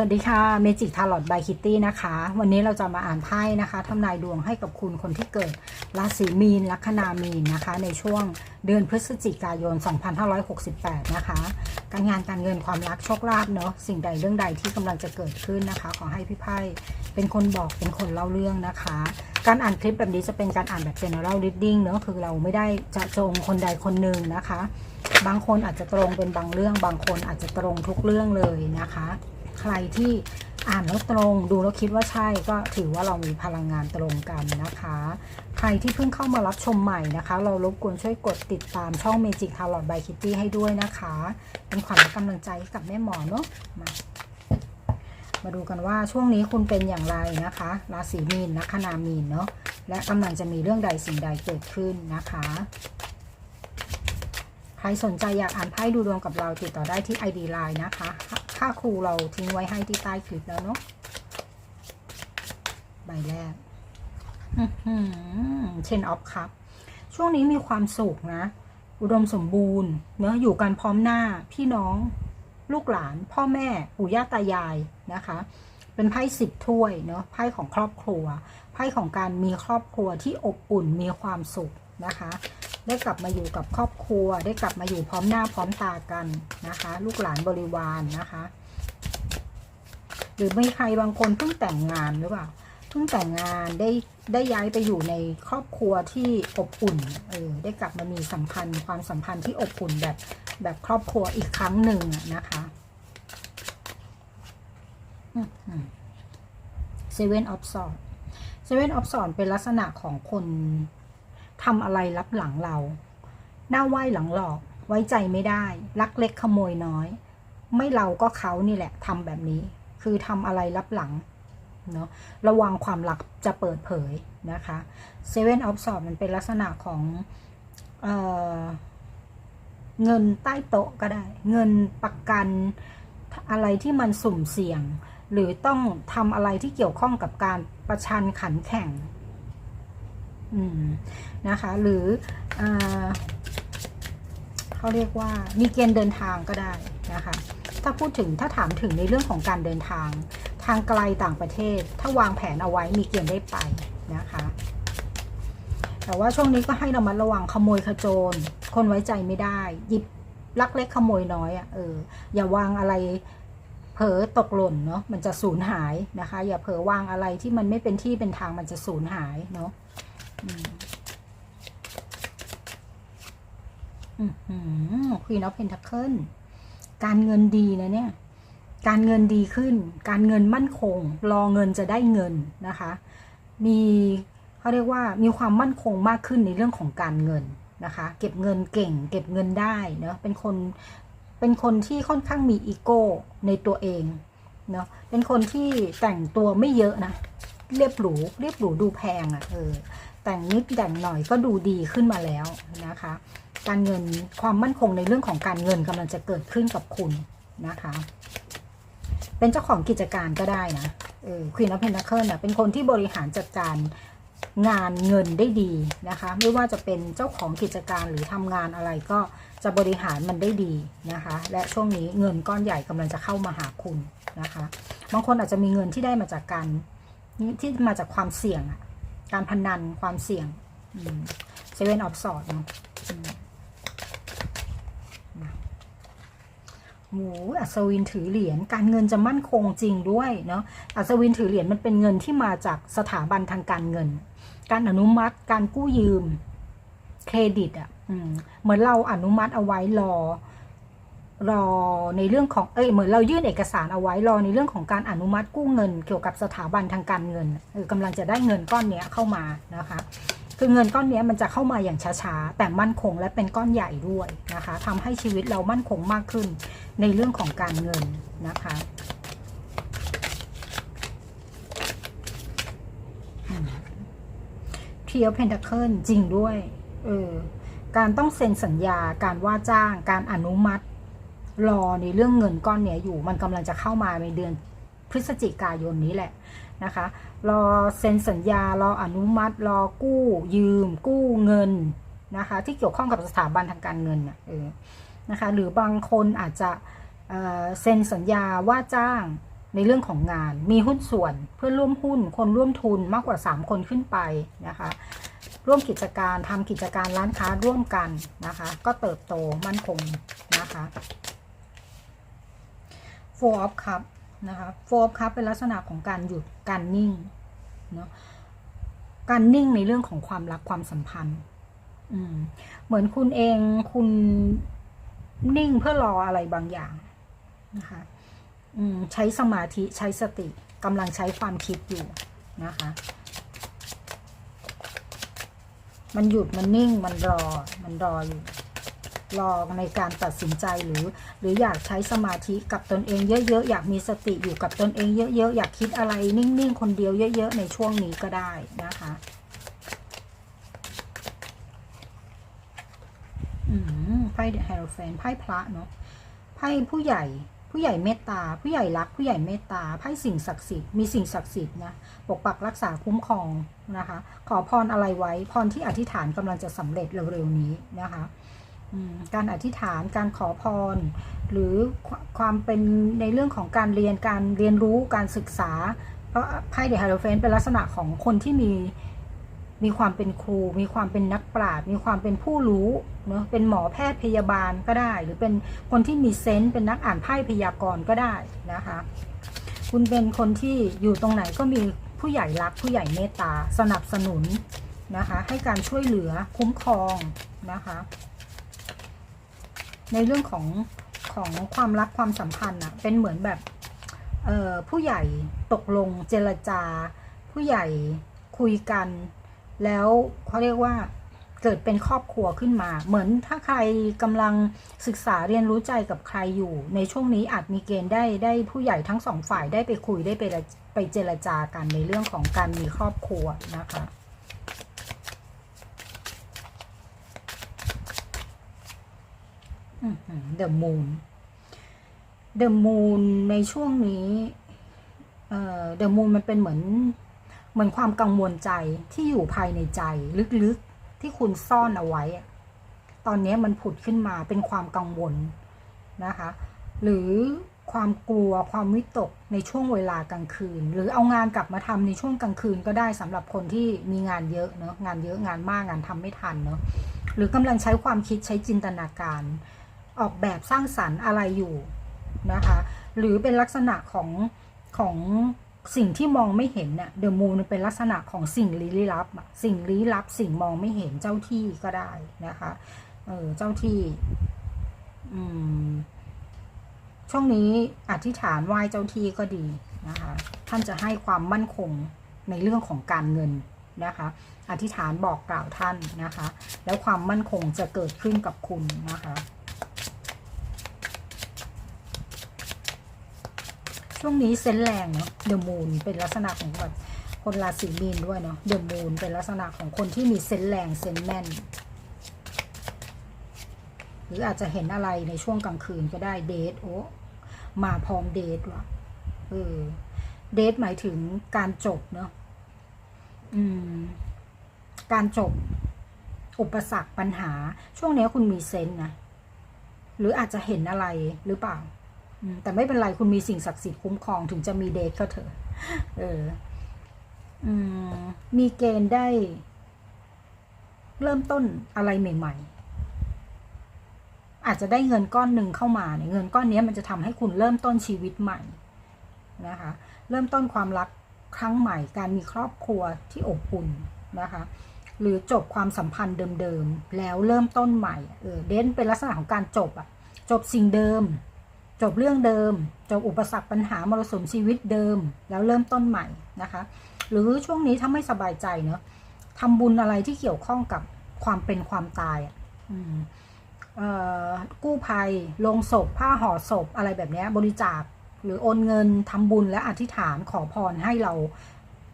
วัสดีค่ะเมจิกทาร์ลอตบายคิตตี้นะคะ วันนี้เราจะมาอ่านไพ่นะคะทำนายดวงให้กับคุณคนที่เกิดราศีมีนลัคนามีนนะคะ ในช่วงเดือนพฤศจิกายน 2568 นะคะ การงานการเงินความรักโชคลาภเนาะสิ่งใดเรื่องใดที่กำลังจะเกิดขึ้นนะคะ ขอให้พี่ไพ่เป็นคนบอกเป็นคนเล่าเรื่องนะคะ การอ่านคลิปแบบนี้จะเป็นการอ่านแบบ general reading เนาะคือเราไม่ได้จะจงคนใดคนหนึ่งนะคะ บางคนอาจจะตรงเป็นบางเรื่อง บางคนอาจจะตรงทุกเรื่องเลยนะคะ ใครที่อ่านแล้วตรงดูแล้วคิดว่าใช่ก็ถือว่าเรามีพลังงานตรงกันนะคะ ใครที่เพิ่งเข้ามารับชมใหม่นะคะ เรารบกวนช่วยกดติดตามช่อง Magic t a r o t by Kitty ให้ด้วยนะคะ เป็นขวัญและกำลังใจให้กับแม่หมอเนาะมามาดูกันว่าช่วงนี้คุณเป็นอย่างไรนะคะ ราศีมีนลัคนามีนเนาะและกำลังจะมีเรื่องใดสิ่งใดเกิดขึ้นนะคะ ใครสนใจอยากอ่านไพ่ดูดวงกับเราติดต่อได้ที่ ID Line นะคะ ค่าครูเราทิ้งไว้ให้ที่ใต้คลิปแล้วเนาะใบแรกเชนออฟครับ ช่วงนี้มีความสุขนะ อุดมสมบูรณ์ เนอะอยู่กันพร้อมหน้าพี่น้องลูกหลาน พ่อแม่ปู่ย่าตายายนะคะ เป็นไพ่สิบถ้วยเนอะไพ่ของครอบครัว ไพ่ของการมีครอบครัวที่อบอุ่นมีความสุขนะคะ ได้กลับมาอยู่กับครอบครัว ได้กลับมาอยู่พร้อมหน้าพร้อมตากันนะคะ ลูกหลานบริวารนนะคะ หรือมีใครบางคนเพิ่งแต่งงานหรือเปล่าเพิ่งแต่งงานได้ได้ย้ายไปอยู่ในครอบครัวที่อบอุ่นเออได้กลับมามีสัมพันธ์ ความสัมพันธ์ที่อบอุ่นแบบแบบครอบครัวอีกครั้งหนึ่งอะนะคะเซเว่นออฟสอนเซเว่นออฟสอนเป็นลักษณะของคน ทำอะไรลับหลังเรา หน้าไหว้หลังหลอก ไว้ใจไม่ได้ ลักเล็กขโมยน้อย ไม่เราก็เขานี่แหละทำแบบนี้ คือทำอะไรลับหลังเนาะระวังความลับจะเปิดเผยนะคะเซเว่นออฟสอบมันเป็นลักษณะของเออเงินใต้โต๊ะก็ได้ เงินประกันอะไรที่มันสุ่มเสี่ยง หรือต้องทำอะไรที่เกี่ยวข้องกับการประชันขันแข่ง นะคะ หรืออเขาเรียกว่ามีเกณฑ์เดินทางก็ได้นะคะ ถ้าพูดถึงถ้าถามถึงในเรื่องของการเดินทาง ทางไกลต่างประเทศ ถ้าวางแผนเอาไว้มีเกณฑ์ได้ไปนะคะ แต่ว่าช่วงนี้ก็ให้ระมัดระวังขโมยขโจร คนไว้ใจไม่ได้หยิบลักเล็กขโมยน้อยอะเอออย่าวางอะไรเผลอตกหล่นเนาะมันจะสูญหายนะคะ อย่าเผลอวางอะไรที่มันไม่เป็นที่เป็นทางมันจะสูญหายเนาะ ควีนออฟเพนทัคเคิลการเงินดีนะเนี่ย การเงินดีขึ้น การเงินมั่นคง รอเงินจะได้เงินนะคะ มีเขาเรียกว่ามีความมั่นคงมากขึ้นในเรื่องของการเงินนะคะ เก็บเงินเก่ง เก็บเงินได้เนาะเป็นคนเป็นคนที่ค่อนข้างมีอีโก้ในตัวเองเนาะเป็นคนที่แต่งตัวไม่เยอะนะ เรียบหรู เรียบหรูดูแพงอะ่ะเออ แต่งนิดแต่งหน่อยก็ดูดีขึ้นมาแล้วนะคะ การเงินความมั่นคงในเรื่องของการเงินกำลังจะเกิดขึ้นกับคุณนะคะ เป็นเจ้าของกิจการก็ได้นะเออควีนออฟเพนทาเคิลนะเป็นคนที่บริหารจัดการงานเงินได้ดีนะคะ ไม่ว่าจะเป็นเจ้าของกิจการหรือทำงานอะไรก็จะบริหารมันได้ดีนะคะ และช่วงนี้เงินก้อนใหญ่กำลังจะเข้ามาหาคุณนะคะ บางคนอาจจะมีเงินที่ได้มาจากการที่มาจากความเสี่ยง การพนันความเสี่ยงเซเว่นออฟสอดเนาะหมูอัศวินถือเหรียญการเงินจะมั่นคงจริงด้วยเนาะอัศวินถือเหรียญมันเป็นเงินที่มาจากสถาบันทางการเงิน การอนุมัติการกู้ยืมเครดิตอะ่ะเหมือนเราอนุมัติเอาไว้รอ รอในเรื่องของ เอ้ย เหมือนเรายื่นเอกสารเอาไว้รอในเรื่องของการอนุมัติกู้เงิน เกี่ยวกับสถาบันทางการเงินเออกำลังจะได้เงินก้อนนี้เข้ามานะคะ คือเงินก้อนนี้มันจะเข้ามาอย่างช้าๆ แต่มั่นคงและเป็นก้อนใหญ่ด้วยนะคะทำให้ชีวิตเรามั่นคงมากขึ้นในเรื่องของการเงินนะคะเทียวเพนทัคเคิลจริงด้วย เออ การต้องเซ็นสัญญา การว่าจ้าง การอนุมัติ รอในเรื่องเงินก้อนเนี้ยอยู่มันกำลังจะเข้ามาในเดือนพฤศจิกายนนี้แหละนะคะ รอเซ็นสัญญารออนุมัติ รอกู้ยืม กู้เงินนะคะ ที่เกี่ยวข้องกับสถาบันทางการเงินเออนะคะ หรือบางคนอาจจะเซ็นสัญญาว่าจ้างในเรื่องของงาน มีหุ้นส่วนเพื่อนร่วมหุ้น คนร่วมทุนมากกว่า 3 คนขึ้นไปนะคะ ร่วมกิจการทำกิจการร้านค้าร่วมกันนะคะ ก็เติบโตมั่นคงนะคะ four of cup นะคะ four of cup เป็นลักษณะของการหยุดการนิ่งเนาะการนิ่งในเรื่องของความรักความสัมพันธ์เหมือนคุณเองคุณนิ่งเพื่อรออะไรบางอย่างนะคะใช้สมาธิใช้สติกำลังใช้ความคิดอยู่นะคะ มันหยุดมันนิ่งมันรอมันรออยู่ รองในการตัดสินใจหรือ หรืออยากใช้สมาธิกับตนเองเยอะๆ อยากมีสติอยู่กับตนเองเยอะๆ อยากคิดอะไรนิ่งๆ คนเดียวเยอะๆ ในช่วงนี้ก็ได้นะคะไพ่เฮโรแฟนไพ่พระเนาะไพ่ผู้ใหญ่ผู้ใหญ่เมตตา ผู้ใหญ่รัก ผู้ใหญ่เมตตาไพ่สิ่งศักดิ์สิทธิ์มีสิ่งศักดิ์สิทธิ์นะปกปักรักษาคุ้มครองนะคะ ขอพรอะไรไว้พรที่อธิษฐานกำลังจะสำเร็จเร็วๆนี้นะคะ การอธิษฐานการขอพร หรือความเป็นในเรื่องของการเรียนการเรียนรู้การศึกษา เพราะไพ่เดอะไฮโรเฟนเป็นลักษณะของคนที่มีมีความเป็นครู มีความเป็นนักปราชญ์มีความเป็นผู้รู้เนอะเป็นหมอแพทย์พยาบาลก็ได้ หรือเป็นคนที่มีเซนส์เป็นนักอ่านไพ่พยากรณ์ก็ได้นะคะ คุณเป็นคนที่อยู่ตรงไหนก็มีผู้ใหญ่รักผู้ใหญ่เมตตาสนับสนุนนะคะ ให้การช่วยเหลือคุ้มครองนะคะ ในเรื่องของของความรักความสัมพันธ์อะเป็นเหมือนแบบเออผู้ใหญ่ตกลงเจรจา ผู้ใหญ่คุยกัน แล้วเขาเรียกว่าเกิดเป็นครอบครัวขึ้นมา เหมือนถ้าใครกำลังศึกษาเรียนรู้ใจกับใครอยู่ ในช่วงนี้อาจมีเกณฑ์ได้ได้ผู้ใหญ่ทั้งสองฝ่ายได้ไปคุยได้ไปไปเจรจากันในเรื่องของการมีครอบครัวนะคะ เดอะมูนเดอะมูนในช่วงนี้เอ่อเดอะมูนมันเป็นเหมือนเหมือนความกังวลใจที่อยู่ภายในใจลึกๆที่คุณซ่อนเอาไว้ ตอนนี้มันผุดขึ้นมาเป็นความกังวลนะคะ หรือความกลัวความวิตกในช่วงเวลากลางคืน หรือเอางานกลับมาทำในช่วงกลางคืนก็ได้สำหรับคนที่มีงานเยอะเนอะงานเยอะงานมากงานทำไม่ทันเนอะหรือกำลังใช้ความคิดใช้จินตนาการ ออกแบบสร้างสรรค์อะไรอยู่นะคะหรือเป็นลักษณะของของสิ่งที่มองไม่เห็นเนี่ยเดอะมูนเป็นลักษณะของสิ่งลี้ลับ สิ่งลี้ลับ สิ่งมองไม่เห็นเจ้าที่ก็ได้นะคะเออเจ้าที่อืมช่วงนี้อธิษฐานไหว้เจ้าที่ก็ดีนะคะท่านจะให้ความมั่นคงในเรื่องของการเงินนะคะอธิษฐานบอกกล่าวท่านนะคะ แล้วความมั่นคงจะเกิดขึ้นกับคุณนะคะ ช่วงนี้เซนแรงเนาะเดอะมูนเป็นลักษณะของแบบคนราศีมีนด้วยเนาะเดอะมูนเป็นลักษณะของคนที่มีเซนแรงเซนแม่น หรืออาจจะเห็นอะไรในช่วงกลางคืนก็ได้เดทโอ้มาพร้อมเดทว่ะเออเดทหมายถึงการจบเนาะอืม การจบ อุปสรรคปัญหา ช่วงนี้คุณมีเซนนะ หรืออาจจะเห็นอะไรหรือเปล่า แต่ไม่เป็นไรคุณมีสิ่งศักดิ์สิทธิ์คุ้มครองถึงจะมีเดทก็เถอะเออมมีเกณฑ์ได้ เริ่มต้นอะไรใหม่ ๆ อาจจะได้เงินก้อนหนึ่งเข้ามาเนี่ยเงินก้อนนี้มันจะทำให้คุณเริ่มต้นชีวิตใหม่นะคะ เริ่มต้นความรักครั้งใหม่ การมีครอบครัวที่อบอุ่นนะคะ หรือจบความสัมพันธ์เดิมๆแล้วเริ่มต้นใหม่เออเด่นเป็นลักษณะของการจบอะจบสิ่งเดิม จบเรื่องเดิม จบอุปสรรคปัญหามรสุมชีวิตเดิม แล้วเริ่มต้นใหม่นะคะ หรือช่วงนี้ถ้าไม่สบายใจเนอะทำบุญอะไรที่เกี่ยวข้องกับความเป็นความตายอะอืมเอ่อกู้ภัยลงศพ ผ้าห่อศพอะไรแบบนี้บริจาคหรือโอนเงินทำบุญและอธิษฐานขอพรให้เรา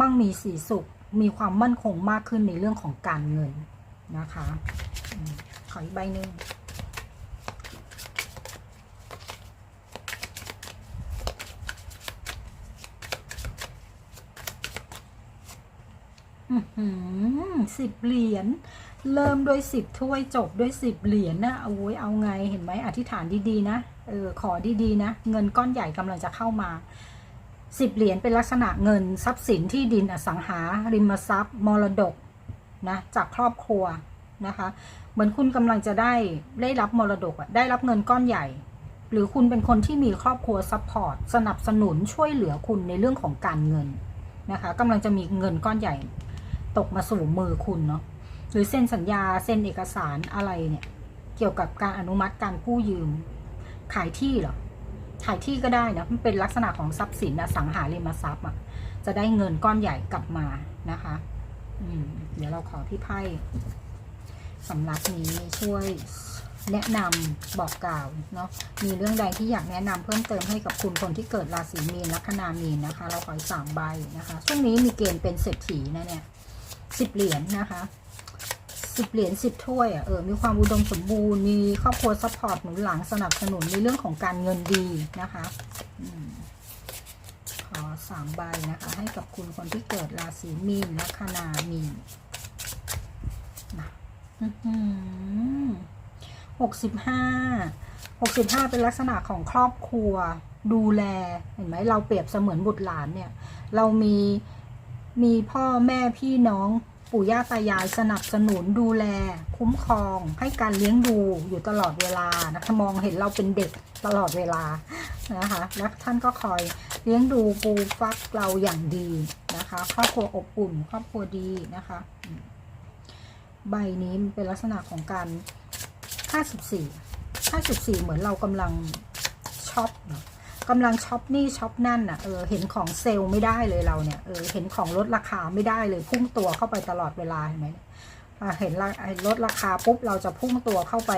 มั่งมีสีสุข มีความมั่นคงมากขึ้นในเรื่องของการเงินนะคะอขออีกใบหนึ่ง สิบเหรียญเริ่มด้วยสิบถ้วยจบด้วยสิบเหรียญนะโอ้ยเอาไงเห็นไหมอธิษฐานดีๆนะเออขอดีๆนะ เงินก้อนใหญ่กำลังจะเข้ามาสิบเหรียญเป็นลักษณะเงินทรัพย์สินที่ดินอสังหาริมทรัพย์มรดกนะจากครอบครัวนะคะ เหมือนคุณกำลังจะได้ได้รับมรดกอะได้รับเงินก้อนใหญ่ หรือคุณเป็นคนที่มีครอบครัวซัพพอร์ตสนับสนุนช่วยเหลือคุณในเรื่องของการเงินนะคะกำลังจะมีเงินก้อนใหญ่ ตกมาสู่มือคุณเนาะหรือเซ็นสัญญาเซ็นเอกสารอะไรเนี่ย เกี่ยวกับการอนุมัติการกู้ยืม ขายที่เหรอขายที่ก็ได้นะมันเป็นลักษณะของทรัพย์สินอสังหาริมทรัพย์อะจะได้เงินก้อนใหญ่กลับมานะคะอืมเดี๋ยวเราขอพี่ไพ่สำหรับนี้ช่วยแนะนำบอกกล่าวเนาะมีเรื่องใดที่อยากแนะนำเพิ่มเติมให้กับคุณคนที่เกิดราศีมีนลัคนามีนนะคะ เราขออีกสามใบนะคะช่วงนี้มีเกณฑ์เป็นเศรษฐีนะเนี่ย สิบเหรียญนะคะสิบเหรียญสิบถ้วยอะเออมีความอุดมสมบูรณ์มีครอบครัวซัพพอร์ตหนุนหลังสนับสนุนในเรื่องของการเงินดีนะคะอขอสามใบนะคะ ให้กับคุณคนที่เกิดราศีมีนลัคนามีนนะหกสิบห้าหกสิบห้าเป็นลักษณะของครอบครัวดูแลเห็นไหมเราเปรียบเสมือนบุตรหลานเนี่ย เรามี มีพ่อแม่พี่น้องปู่ย่าตายายสนับสนุนดูแล คุ้มครอง ให้การเลี้ยงดูอยู่ตลอดเวลานะคะมองเห็นเราเป็นเด็กตลอดเวลานะคะแล้วท่านก็คอยเลี้ยงดูปูฟักเราอย่างดีนะคะครอบครัวอบอุ่นครอบครัวดีนะคะ ใบนี้เป็นลักษณะของการ 54 54 เหมือนเรากำลังช็อปเนาะ กำลังช็อปนี่ช็อปนั่นน่ะเออเห็นของเซลล์ไม่ได้เลยเราเนี่ยเออเห็นของลดราคาไม่ได้เลย พุ่งตัวเข้าไปตลอดเวลาเห็นไหมอ่าเห็นลดราคาปุ๊บเราจะพุ่งตัวเข้าไป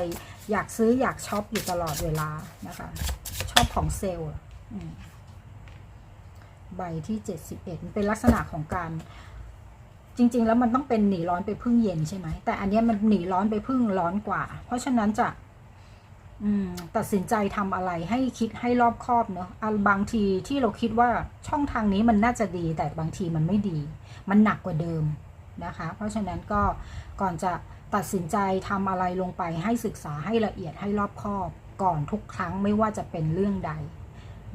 อยากซื้ออยากช็อปอยู่ตลอดเวลานะคะชอบของเซลล์อะใบที่71มันเป็นลักษณะของการจริง ๆ แล้วมันต้องเป็นหนีร้อนไปพึ่งเย็นใช่ไหมแต่อันเนี้ยมันหนีร้อนไปพึ่งร้อนกว่า เพราะฉะนั้นจะ ตัดสินใจทำอะไรให้คิดให้รอบคอบเนอะบางทีที่เราคิดว่าช่องทางนี้มันน่าจะดีแต่บางทีมันไม่ดี มันหนักกว่าเดิมนะคะ เพราะฉะนั้นก็ก่อนจะตัดสินใจทำอะไรลงไปให้ศึกษาให้ละเอียดให้รอบคอบ ก่อนทุกครั้งไม่ว่าจะเป็นเรื่องใด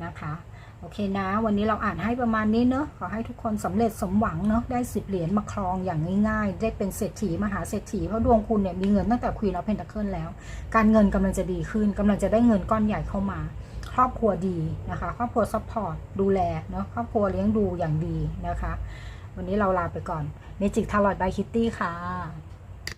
นะคะ โอเคนะ วันนี้เราอ่านให้ประมาณนี้เนอะขอให้ทุกคนสำเร็จสมหวังเนอะได้สิบเหรียญมาครองอย่างง่ายๆ ได้เป็นเศรษฐีมหาเศรษฐีเพราะดวงคุณเนี่ยมีเงินตั้งแต่ควีนออฟเพนท c เคิลแล้ว การเงินกำลังจะดีขึ้นกำลังจะได้เงินก้อนใหญ่เข้ามา ครอบครัวดีนะคะครอบครัวซัพพอร์ตดูแลเนาะครอบครัวเลี้ยงดูอย่างดีนะคะ วันนี้เราลาไปก่อนเมจิกทารอดบายคิตตี้ค่ะ